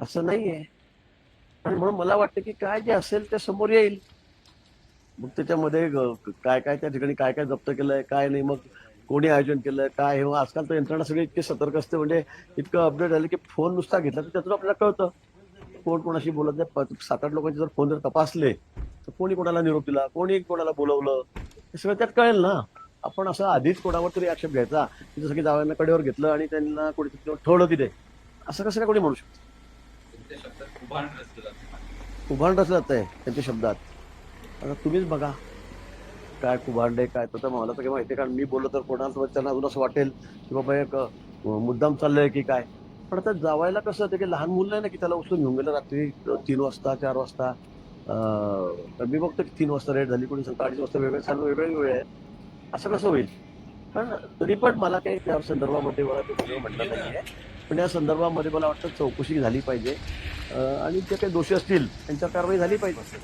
असं नाहीये. आणि म्हणून मला वाटतं की काय जे असेल ते समोर येईल. मग त्याच्यामध्ये ग- काय काय त्या ठिकाणी काय काय जप्त केलंय काय नाही मग कोणी आयोजन केलंय काय हे आजकाल तर यंत्रणा सगळी इतकी सतर्क असते म्हणजे इतकं अपडेट झालं की फोन नुसता घेतला तर त्यातून आपल्याला कळतं. कोण कोणाशी बोलत नाही प- सात आठ लोकांचे जर फोन जर तपासले तर कोणी कोणाला निरोप दिला कोणी कोणाला बोलवलं हे सगळं त्यात कळेल ना. आपण असं आधीच कोणावर तरी आक्षेप घ्यायचा की जसं की जावयांना कडेवर घेतलं आणि त्यांना कोणी ठेवलं तिथे. असं कसं काय कोणी म्हणू शकतो? तुमच्या शब्दात उभारण रचलं जातं. कुभांड रचलं जात आहे त्यांच्या शब्दात. आता तुम्हीच बघा. काय कुभांड आहे काय तर मला तर काही माहिती कारण मी बोललो तर कोणाला त्यांना अजून असं वाटेल की बाबा एक मुद्दाम चाललंय की काय. पण आता जावायला कसं होतं की लहान मुलं आहे ना की त्याला उचलून घेऊन गेलं रात्री तीन वाजता चार वाजता. तर मी बघतो की तीन वाजता रेट झाली कोणी सांगतो अडीच वाजता वेगळे चालू वेगळे वेळ आहे. असं कसं होईल? पण तरी पण मला काही त्या संदर्भामध्ये मला ते सगळं पण या संदर्भामध्ये मला वाटतं चौकशी झाली पाहिजे. आणि जे काही दोषी असतील त्यांच्यावर कारवाई झाली पाहिजे.